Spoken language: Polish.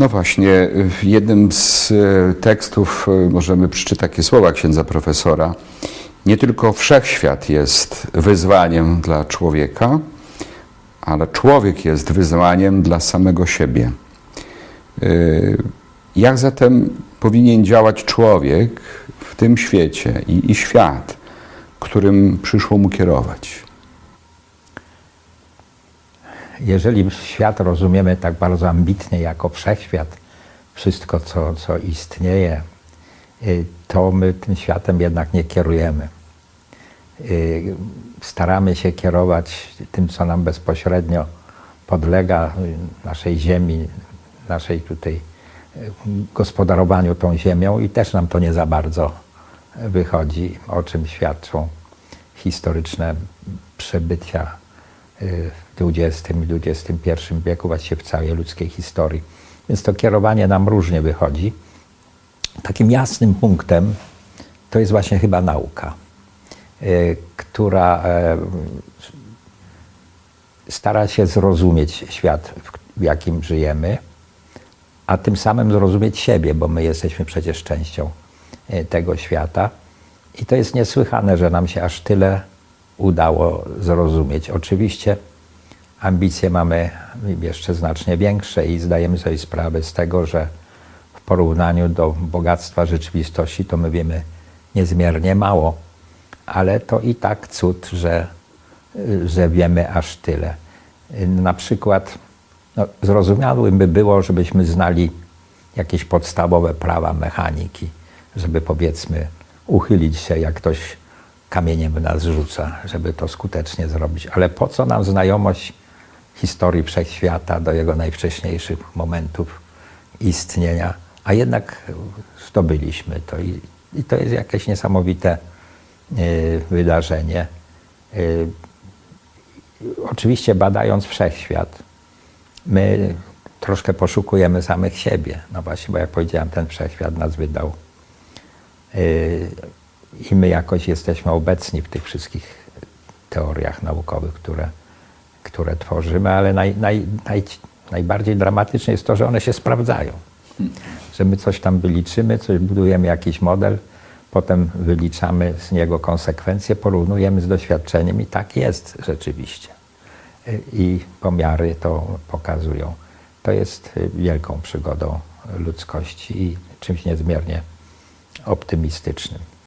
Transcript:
No właśnie, w jednym z e, tekstów e, możemy przeczytać takie słowa księdza profesora. Nie tylko wszechświat jest wyzwaniem dla człowieka, ale człowiek jest wyzwaniem dla samego siebie. E, Jak zatem powinien działać człowiek w tym świecie i, i świat, którym przyszło mu kierować? Jeżeli świat rozumiemy tak bardzo ambitnie jako wszechświat, wszystko co, co istnieje, y, to my tym światem jednak nie kierujemy. Y, Staramy się kierować tym, co nam bezpośrednio podlega y, naszej ziemi, naszej tutaj gospodarowaniu tą ziemią i też nam to nie za bardzo wychodzi, o czym świadczą historyczne przebycia w XX i XXI wieku, właściwie w całej ludzkiej historii. Więc to kierowanie nam różnie wychodzi. Takim jasnym punktem to jest właśnie chyba nauka, y, która e, stara się zrozumieć świat, w- w jakim żyjemy, a tym samym zrozumieć siebie, bo my jesteśmy przecież częścią e, tego świata. I to jest niesłychane, że nam się aż tyle udało zrozumieć. Oczywiście ambicje mamy jeszcze znacznie większe i zdajemy sobie sprawę z tego, że w porównaniu do bogactwa rzeczywistości to my wiemy niezmiernie mało, ale to i tak cud, że, że wiemy aż tyle. Na przykład no, zrozumiałym by było, żebyśmy znali jakieś podstawowe prawa mechaniki, żeby powiedzmy uchylić się, jak ktoś kamieniem w nas rzuca, żeby to skutecznie zrobić. Ale po co nam znajomość historii wszechświata do jego najwcześniejszych momentów istnienia, a jednak zdobyliśmy to i, i to jest jakieś niesamowite y, wydarzenie. Y, oczywiście badając wszechświat, my troszkę poszukujemy samych siebie. No właśnie, bo jak powiedziałem, ten wszechświat nas wydał. Yy, I my jakoś jesteśmy obecni w tych wszystkich teoriach naukowych, które, które tworzymy, ale naj, naj, naj, najbardziej dramatyczne jest to, że one się sprawdzają. Że my coś tam wyliczymy, coś budujemy jakiś model, potem wyliczamy z niego konsekwencje, porównujemy z doświadczeniem i tak jest rzeczywiście. I pomiary to pokazują. To jest wielką przygodą ludzkości i czymś niezmiernie optymistycznym.